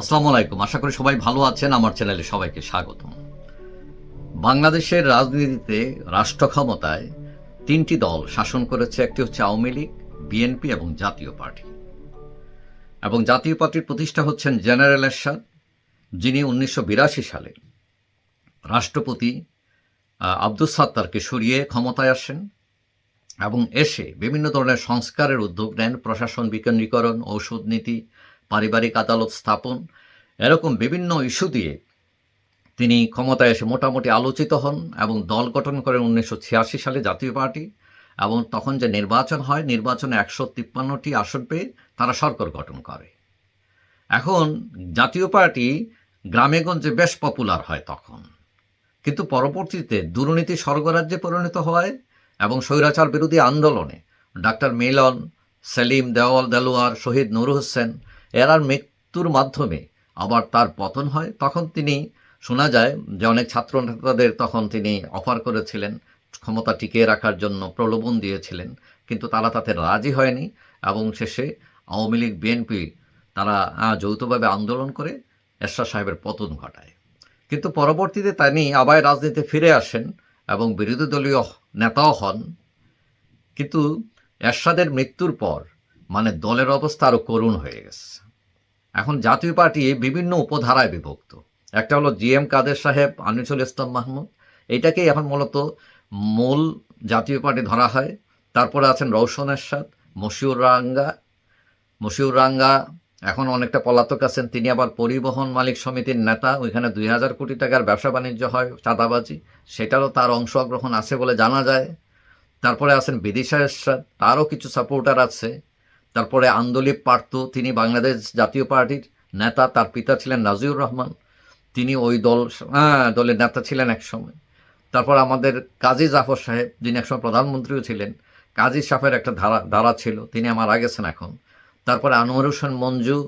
আসসালামু আলাইকুম। আশা করি সবাই ভালো আছেন। আমার চ্যানেলে সবাইকে স্বাগতম। বাংলাদেশের রাজনীতিতে রাষ্ট্র ক্ষমতায় তিনটি দল শাসন করেছে। একটি হচ্ছে আওয়ামী লীগ বিএনপি এবং জাতীয় পার্টি। এবং জাতীয় পার্টির প্রতিষ্ঠা হচ্ছেন জেনারেল এরশাদ যিনি উনিশশো বিরাশি সালে রাষ্ট্রপতি আহ, আব্দুস সাত্তারকে সরিয়ে ক্ষমতায় আসেন এবং এসে বিভিন্ন ধরনের সংস্কারের উদ্যোগ নেন। প্রশাসন বিকেন্দ্রীকরণ ঔষধ নীতি পারিবারিক আদালত স্থাপন, এরকম বিভিন্ন ইস্যু দিয়ে তিনি ক্ষমতায় এসে মোটামুটি আলোচিত হন এবং দল গঠন করেন উনিশশো ছিয়াশি সালে জাতীয় পার্টি এবং তখন যে নির্বাচন হয়, নির্বাচনে একশো তিপ্পান্নটি আসন পেয়ে তারা সরকার গঠন করে। এখন জাতীয় পার্টি গ্রামেগঞ্জে বেশ পপুলার হয় তখন। কিন্তু পরবর্তীতে দুর্নীতি স্বর্গরাজ্যে পরিণত হয় এবং স্বৈরাচার বিরোধী আন্দোলনে ডাক্তার মিলন, সেলিম দেওয়াল দেলোয়ার, শহীদ নুর হোসেন এরার মৃত্যুর মাধ্যমে আবার তার পতন হয়, তখন তিনি শোনা যায় যে অনেক ছাত্র নেতাদের তখন তিনি অফার করেছিলেন, ক্ষমতা টিকিয়ে রাখার জন্য প্রলোভন দিয়েছিলেন, কিন্তু তারা তাতে রাজি হয়নি এবং শেষে আওয়ামী লীগ, বিএনপি তারা যৌথভাবে আন্দোলন করে এরশাদ সাহেবের পতন ঘটায়। কিন্তু পরবর্তীতে তিনি আবার রাজনীতিতে ফিরে আসেন এবং বিরোধী দলীয় নেতাও হন। কিন্তু এরশাদের মৃত্যুর পর মানে দলের অবস্থা আরও করুণ হয়ে গেছে। এখন জাতীয় পার্টি বিভিন্ন উপধারায় বিভক্ত। একটা হলো জি এম কাদের সাহেব, আনিসুল ইসলাম মাহমুদ। এটাকেই এখন মূলত মূল জাতীয় পার্টি ধরা হয়। তারপরে আছেন রৌশন এরশাদ, মশিউর রাঙ্গা। মশিউর রাঙ্গা এখন অনেকটা পলাতক আছেন। তিনি আবার পরিবহন মালিক সমিতির নেতা। ওইখানে দুই হাজার কোটি টাকার ব্যবসা বাণিজ্য হয় চাঁদাবাজি। সেটারও তার অংশগ্রহণ আছে বলে জানা যায়। তারপরে আছেন বিদিশা এরশাদ। তারও কিছু সাপোর্টার আছে। তারপরে আন্দোলিপ পার্থ তিনি বাংলাদেশ জাতীয় পার্টির নেতা তার পিতা ছিলেন নাজিউর রহমান। তিনি ওই দল হ্যাঁ, দলের নেতা ছিলেন একসময়। তারপর আমাদের কাজী জাফর সাহেব যিনি একসময় প্রধানমন্ত্রীও ছিলেন কাজী সাহেবের একটা ধারা ধারা ছিল তিনি মারা গেছেন এখন। তারপরে আনোয়ার হোসেন মঞ্জু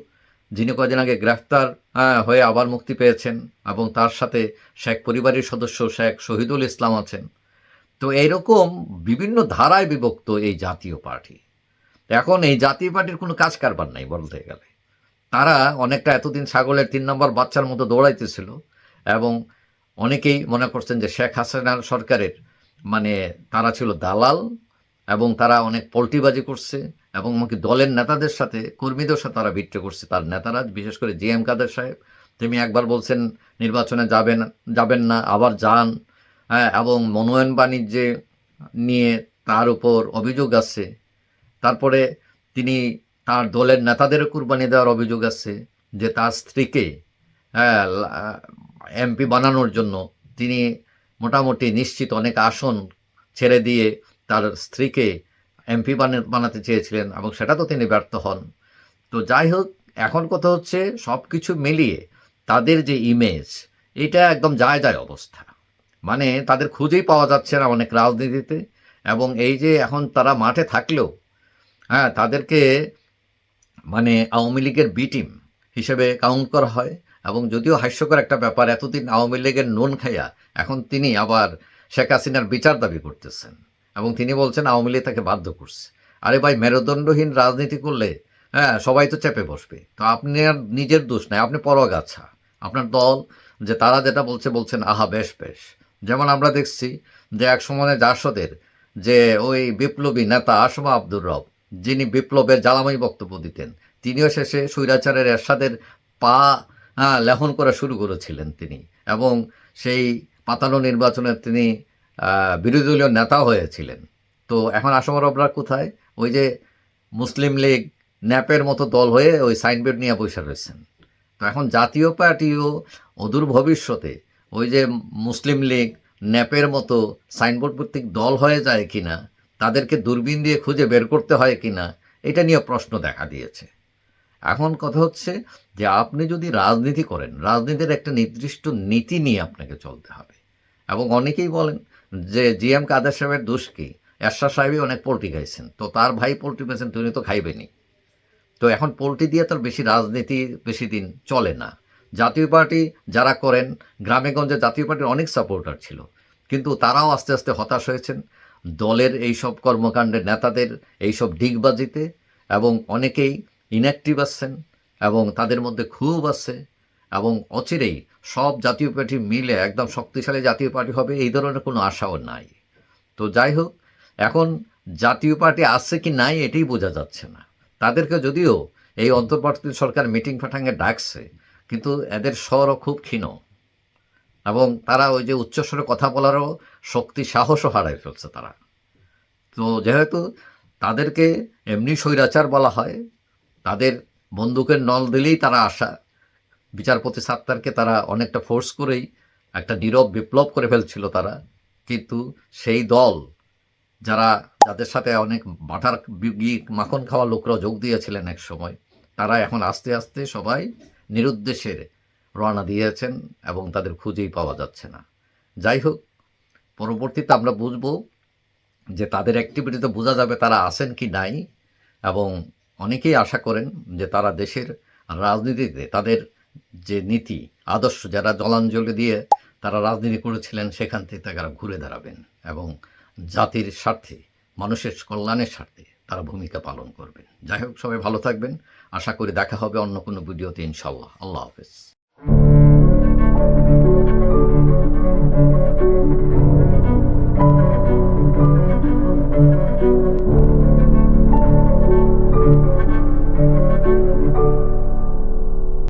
যিনি কদিন আগে গ্রেফতার হ্যাঁ, হয়ে আবার মুক্তি পেয়েছেন এবং তার সাথে শেখ পরিবারের সদস্য শেখ শহীদুল ইসলাম আছেন। তো এইরকম বিভিন্ন ধারায় বিভক্ত এই জাতীয় পার্টি। এখন এই জাতীয় পার্টির কোনো কাজ কারবার নাই বলতে গেলে। তারা অনেকটা এতদিন ছাগলের তিন নম্বর বাচ্চার মতো দৌড়াইতেছিল এবং অনেকেই মনে করছেন যে শেখ হাসিনার সরকারের মানে তারা ছিল দালাল এবং তারা অনেক পল্টিবাজি করছে এবং এমনকি দলের নেতাদের সাথে, কর্মীদের সাথে তারা বিট্রে করছে। তার নেতারা, বিশেষ করে জি এম কাদের সাহেব, তিনি একবার বলছেন, নির্বাচনে যাবেন যাবেন না, আবার যান। হ্যাঁ এবং মনোনয়ন বাণিজ্যে নিয়ে তার উপর অভিযোগ আছে। তারপরে তিনি তার দলের নেতাদেরও কুরবানি দেওয়ার অভিযোগ আছে যে তার স্ত্রীকে হ্যাঁ এমপি বানানোর জন্য তিনি মোটামুটি নিশ্চিত অনেক আসন ছেড়ে দিয়ে তার স্ত্রীকে এমপি বানাতে চেয়েছিলেন এবং সেটা তো তিনি ব্যর্থ হন। তো যাই হোক, এখন কথা হচ্ছে সব কিছু মিলিয়ে তাদের যে ইমেজ এটা একদম যায় যায় অবস্থা। মানে তাদের খুঁজেই পাওয়া যাচ্ছে না অনেক রাজনীতিতে এবং এই যে এখন তারা মাঠে থাকলেও হ্যাঁ তাদেরকে মানে আওয়ামী লীগের বি টিম হিসেবে কাউন্ট করা হয় এবং যদিও হাস্যকর একটা ব্যাপার, এতদিন আওয়ামী লীগের নুন খাইয়া এখন তিনি আবার শেখ হাসিনার বিচার দাবি করতেছেন এবং তিনি বলছেন আওয়ামী লীগ তাকে বাধ্য করছে। আরে ভাই, মেরুদণ্ডহীন রাজনীতি করলে হ্যাঁ সবাই তো চেপে বসবে। তো আপনি আর নিজের দোষ নাই, আপনি পরগাছা। আপনার দল যে তারা যেটা বলছে, বলছেন, আহা, বেশ বেশ। যেমন আমরা দেখছি যে এক সময় জাসদের যে ওই বিপ্লবী নেতা আসমা আব্দুর রব যিনি বিপ্লবের জ্বালাময়ী বক্তব্য দিতেন, তিনিও শেষে স্বৈরাচারের এরশাদের পা লেহন করা শুরু করেছিলেন তিনি এবং সেই পাতানো নির্বাচনে তিনি বিরোধী দলীয় নেতা হয়েছিলেন। তো এখন আসমা রবরা কোথায়? ওই যে মুসলিম লীগ ন্যাপের মতো দল হয়ে ওই সাইনবোর্ড নিয়ে বসে রয়েছেন। তো এখন জাতীয় পার্টিও অদূর ভবিষ্যতে ওই যে মুসলিম লীগ ন্যাপের মতো সাইনবোর্ড ভিত্তিক দল হয়ে যায় কিনা তাদেরকে দূরবীন দিয়ে খুঁজে বের করতে হয় কিনা এটা নিয়ে প্রশ্ন দেখা দিয়েছে। এখন কথা হচ্ছে যে আপনি যদি রাজনীতি করেন, রাজনীতির একটা নির্দিষ্ট নীতি নিয়ে আপনাকে চলতে হবে। এবং অনেকেই বলেন যে জি এম কাদের সাহেবের দোষ কি? এরশাদ সাহেবই অনেক পোলট্রি খাইছেন। তো তার ভাই পোলট্রি পেয়েছেন তিনি তো খাইবেনই। তো এখন পোলট্রি দিয়ে তার বেশি রাজনীতি, বেশি দিন চলে না। জাতীয় পার্টি যারা করেন গ্রামেগঞ্জে জাতীয় পার্টির অনেক সাপোর্টার ছিল। কিন্তু তারাও আস্তে আস্তে হতাশ হয়েছেন। দলের এইসব কর্মকাণ্ডের নেতাদের এইসব ডিগবাজিতে এবং অনেকেই ইনঅ্যাক্টিভ আছেন এবং তাদের মধ্যে ক্ষোভ আছে এবং অচিরেই সব জাতীয় পার্টি মিলে একদম শক্তিশালী জাতীয় পার্টি হবে, এই ধরনের কোনো আশাও নাই। তো যাই হোক, এখন জাতীয় পার্টি আছে কি নাই এটাই বোঝা যাচ্ছে না। তাদেরকে যদিও এই অন্তর্বর্তী সরকার মিটিং ফাটাঙ্গে ডাকছে, কিন্তু এদের স্বরও খুব ক্ষীণ। এবং তারা ওই যে উচ্চস্বরে কথা বলারও শক্তি, সাহসও হারাই ফেলছে তারা। তো যেহেতু তাদেরকে এমনি স্বৈরাচার বলা হয়, তাদের বন্দুকের নল দিলেই তারা আসা, বিচারপতি সাত্তারকে তারা অনেকটা ফোর্স করেই একটা নীরব বিপ্লব করে ফেলছিল তারা। কিন্তু সেই দল, যারা, যাদের সাথে অনেক বাটার মাখন খাওয়া লোকরা যোগ দিয়েছিলেন এক সময় তারা এখন আস্তে আস্তে সবাই নিরুদ্দেশের রওনা দিয়েছেন এবং তাদের খুঁজেই পাওয়া যাচ্ছে না। যাই হোক, পরবর্তীতে আমরা বুঝব যে তাদের অ্যাক্টিভিটিতে বোঝা যাবে তারা আছেন কি নাই এবং অনেকেই আশা করেন যে তারা দেশের রাজনীতিতে তাদের যে নীতি, আদর্শ যারা জলাঞ্জলি দিয়ে তারা রাজনীতি করেছিলেন, সেখান থেকে তারা ঘুরে দাঁড়াবেন এবং জাতির স্বার্থে, মানুষের কল্যাণের স্বার্থে তারা ভূমিকা পালন করবেন। যাই হোক, সবাই ভালো থাকবেন। আশা করি দেখা হবে অন্য কোনো ভিডিওতে ইনশাল্লাহ আল্লাহ হাফেজ।